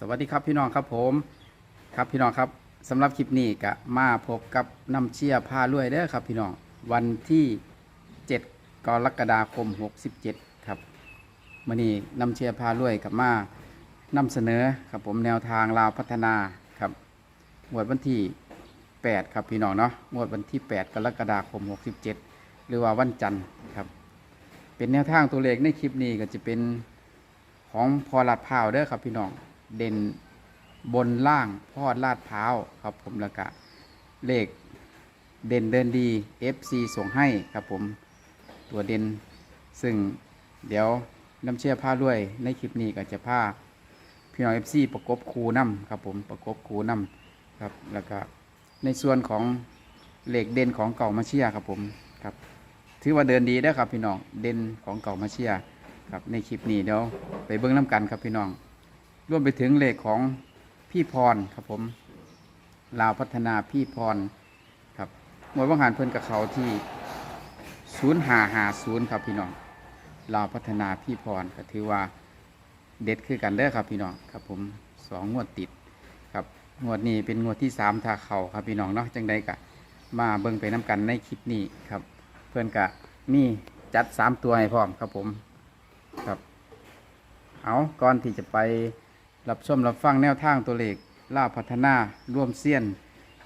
สวัสดีครับพี่น้องครับผมครับพี่น้องครับสำหรับคลิปนี้ก็มาพบกับน้ำเชี่ยผ้าลวยเด้อครับพี่น้องวันที่ 7 กรกฎาคม 67 ครับมื่อนี้น้ำเชี่ยผ้าลวยกับมานำเสนอครับผมแนวทางลาวพัฒนาครับงวดวันที่ 8 ครับพี่น้องเนาะงวดวันที่ 8 กรกฎาคม 67 หรือว่าวันจันทร์ครับเป็นแนวทางตัวเลขในคลิปนี้ก็จะเป็นของพอลาดพร้าวเด้อครับพี่น้อง เด่นบนล่างพอดลาดพร้าครับผมแล้วก็เลขเด่นเดินดี FC ส่งให้ครับผมตัวเด่นซึ่งเดี๋ยวน้ำเชื่อผ้าด้วยในคลิปนี้ก็จะผ้าพี่น้อง FC ประกบคูน้ำครับผมประกบคูน้ำครับแล้วก็ในส่วนของเหลขเด่นของเก่ามาเชียครับผมครับถือว่าเดินดีได้ครับพี่น้องเด่นของเก่ามาเชียครับในคลิปนี้เดี๋ยวไปเบิ้งน้ำกันครับพี่น้อง รวมไปถึงเลขของพี่พรครับผมลาวพัฒนาพี่พรครับมวยวังหันเพิ่อนกับเขาที่ศูนย์หาหาศูนย์ครับพี่น้องลาวพัฒนาพี่พรก็ถือว่าเด็ดคือกันเด้อครับพี่น้องครับผมสองงวดติดครับงวดนี้เป็นงวดที่สามทาเขาครับพี่น้องเนาะจังใดกะมาเบิ่งไปน้ำกันในคลิปนี้ครับ เพื่อนกะมีจัดสามตัวให้พร้อมครับผมครับเอาก่อนที่จะไป รับชมรับฟังแนวทางตัวเลขล่าพัฒนาร่วมเซียน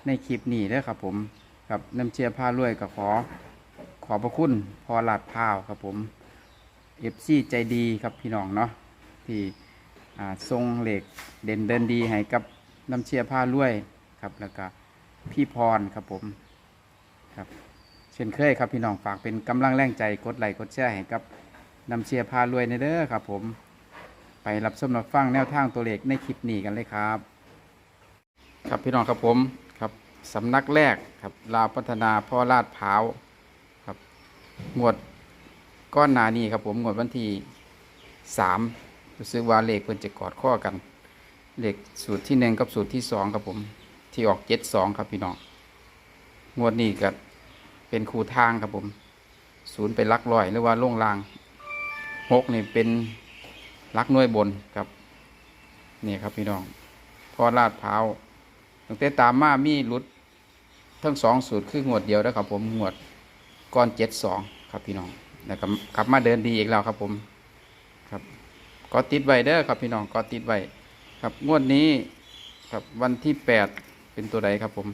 ในคลิปนี้ด้อครับผมครับน้ำเชียร์ผ้ารวยก็ขอขอบพระคุณพอลาดพาวครับผมเอฟซีใจดีครับพี่น้องเนาะที่ทรงเหล็กเด่นเดินดีให้กับน้ำเชียร์ผ้ารวยครับแล้วก็พี่พรครับผมครับเช่นเคยครับพี่น้องฝากเป็นกำลังแรงใจกดไลค์กดแชร์ให้กับน้ำเชียร์พารวยในเด้อครับผม ไปรับชมรับฟังแนวทางตัวเลขในคลิปนี้กันเลยครับ ครับพี่น้องครับผมครับสำนักแรกครับลาวพัฒนาพ่อลาดพร้าวครับงวดก้อนนานี้ครับผมงวดวันที่สามรู้สึกว่าเลขเพิ่นจะกอดข้อกัน เลขสูตรที่หนึ่งกับสูตรที่สองครับผมที่ออกเจ็ดสองครับพี่น้องงวดนี้กับเป็นคูทางครับผม ศูนย์เป็นลักลอยหรือว่าล่งลางหกนี่เป็น ลักน่วยบนครับนี่ครับพี่น้องพอลาดเท้าตั้งแต่ตามมามีหลุดทั้งสองสูตรคืองวดเดียวนะครับผมงวดก้อนเจ็ดสองครับพี่น้องแล้วกลับมาเดินดีอีกแล้วครับผมครับก็ติดไว้เด้อครับพี่น้องก็ติดไว้ครับงวดนี้ครับวันที่แปดเป็นตัวใดครับผม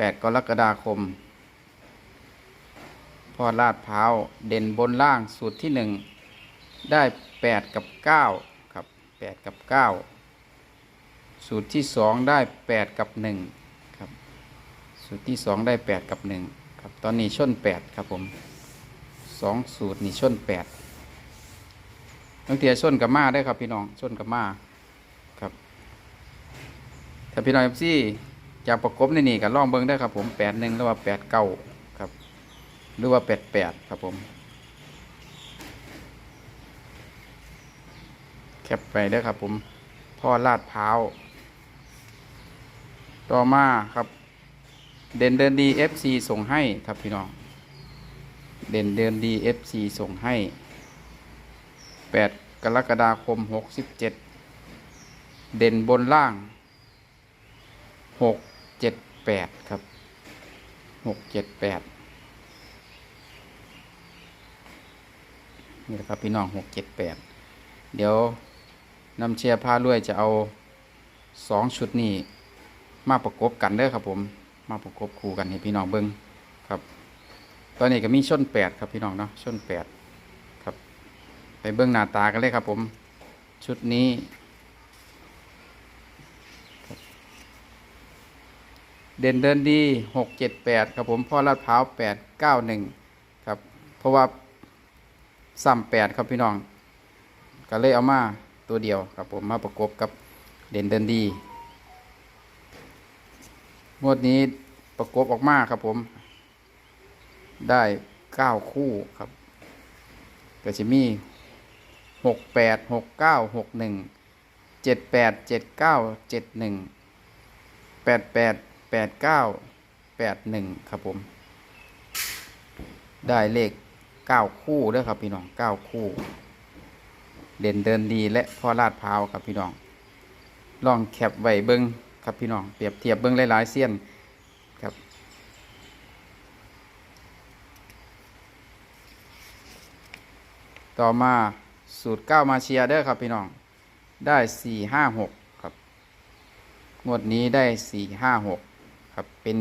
8กรกฎาคมพอลาดพร้าวเด่นบนล่างสูตรที่1 ได้8กับ9ครับ8กับ9สูตรที่2ได้8กับ1ครับสูตรที่2ได้8กับ1ครับตอนนี้ชน8ครับผม2สูตรนี่ชน8ตั้งแต่ชนกับมาได้ครับพี่น้องชนกับมาครับถ้าพี่น้องอฟซีจากประกบในนี่ก็ล่องเบิ้งได้ครับผมแปดหนึ่งหรือว่าแปดเก้าครับ หรือว่าแปดแปดครับผม คปไปได้ครับ ผมพ่อลาดพร้าวต่อมาครับ เด่นเดินดี FC ส่งให้ครับพี่น้อง เด่นเดินดี FC ส่งให้ 8 กรกฎาคม 67 เด่นบนล่างหกเจ็ดแปดครับหกเจ็ดแปดนี่แหละครับพี่น้องหกเจ็ดแปดเดี๋ยว นำเชียร์ผ้าลวยจะเอาสองชุดนี้มาประกบกันเด้อครับผม มาประกบคู่กันให้พี่น้องเบิ้งครับ ตอนนี้ก็มีชนแปดครับพี่น้องเนาะชนแปดครับ ไปเบิ้งหน้าตากันเลยครับผม ชุดนี้เด่นเดินดีหกเจ็ดแปดครับผมพ่อลาดพร้าวแปดเก้าหนึ่งครับ เพราะว่าซ้ำแปดครับพี่น้อง ก็เลยเอามา ตัวเดียวครับผมมาประกบกับเด่นเดินดีงวดนี้ประกบออกมาครับผม ได้เก้าคู่ครับก็จะมีหกแปดหกเก้าหกหนึ่งเจ็ดแปดเจ็ดเก้าเจ็ดหนึ่งแปดแปดแปดเก้าแปดหนึ่งครับผม ได้เลขเก้าคู่ด้วยครับพี่น้องเก้าคู่ เด่นเดินดีและพ่อลาดพาวครับพี่น้อง ลองแคปไว้เบิ้งครับพี่น้องเปรียบเทียบเบิ้งหลายๆเสี้ยนครับ ต่อมาสูตรเก้ามาเชียร์เด้อครับพี่น้องได้สี่ห้าหกครับงวดนี้ได้สี่ห้าหกครับเป็น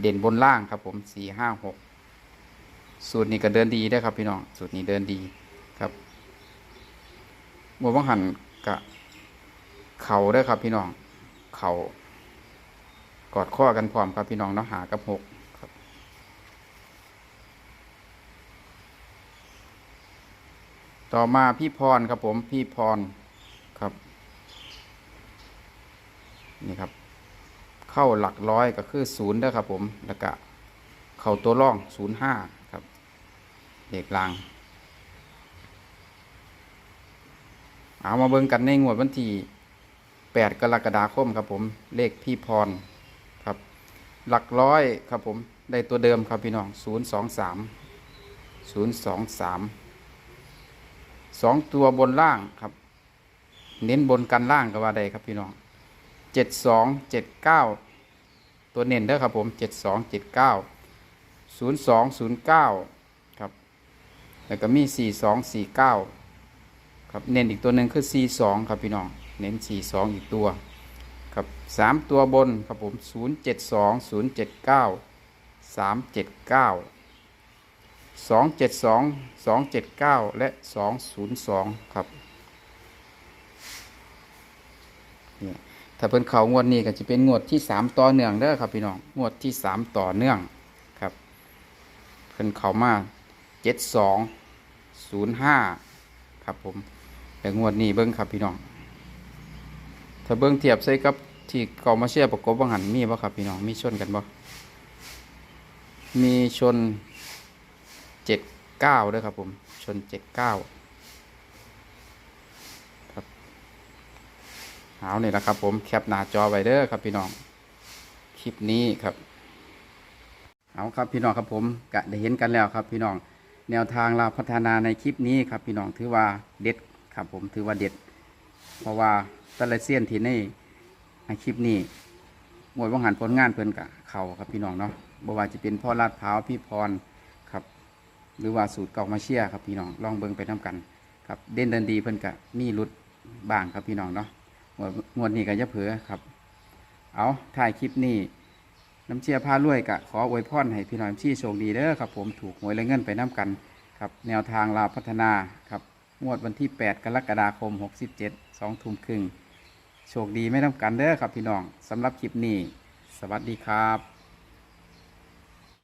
เด่นบนล่างครับผมสี่ห้าหกสูตรนี้ก็เดินดีได้ครับพี่น้องสูตรนี้เดินดี วดบังหันกะเข่าเด้ครับ พี่น้อง เข่ากอดข้อกันพร้อมครับพี่น้องเนาะหากับหกครับ ต่อมาพี่พรครับผมพี่พรครับ นี่ครับ เข้าหลักร้อยก็คือศูนย์เด้ครับผมแล้วก็เข้าตัวร่องศูนย์ห้าครับเด็กลาง เอามาเบิ่งกันในงวดวันที่8กรกฎาคมครับผม เลขพี่พรครับ หลักร้อยครับผม ได้ตัวเดิมครับพี่น้อง 023 023สองตัวบนล่างครับ เน้นบนกันล่างก็ว่าได้ครับพี่น้อง 72 79 ตัวเน้นเด้อครับผม 72 79 02 09 ครับ แล้วก็มี 42 49 ครับเน้นอีกตัวหนึ่งคือ C2 ครับพี่น้องเน้น C2 อีกตัวครับสามตัวบนครับผม 072 079 379 272 279 และ 202 ครับนี่ถ้าเพิ่นเขางวดนี้ก็จะเป็นงวดที่ 3 ต่อเนื่องเด้อครับพี่น้องงวดที่ 3 ต่อเนื่องครับ เพิ่นเขามา 72 05 ครับผม แต่งวดนี้เบิ้งครับพี่น้อง ถ้าเบิ้งเทียบใส่กับที่กามาเชียประกบบังหันมีบ่ครับพี่น้องมีชนกันบ่มีชนเจ็ดเก้าด้วยครับผม ชนเจ็ดเก้าครับเอาเนี่ยแหละครับผมแคปหน้าจอไว้เด้อครับพี่น้อง คลิปนี้ครับ เอาครับพี่น้องครับผมกะได้เห็นกันแล้วครับพี่น้อง แนวทางเราพัฒนาในคลิปนี้ครับพี่น้องถือว่าเด็ด ครับผมถือว่าเด็ด เพราะว่าตะละเซียนที่ในในคลิปนี้หมวดวังหันผลงานเพิ่อนกะเขาครับพี่น้องเนาะบ่ว่าจะเป็นพ่อลาดพร้าวพี่พรครับ หรือว่าสูตรเก่ามาเชียครับพี่น้องลองเบิ่งไปน้กัน ครับเด่นเดินดีเพิ่อนกะมีรุดบ้างครับพี่น้องเนาะงวดงวดนี้ก็จะเผือครับ เอาถ่ายคลิปนี้น้ำเชียร์พารวยกะขออวยพรให้พี่น้องที่โชคดีเด้อครับผมถูกหวยและเงินไปน้กัน ครับแนวทางลาพัฒนาครับ งวดวันที่ 8 กรกฎาคม 67 2ทุ่มครึ่ง โชคดีไม่ต้องกันเด้อครับพี่น้องสำหรับคลิปนี้ สวัสดีครับ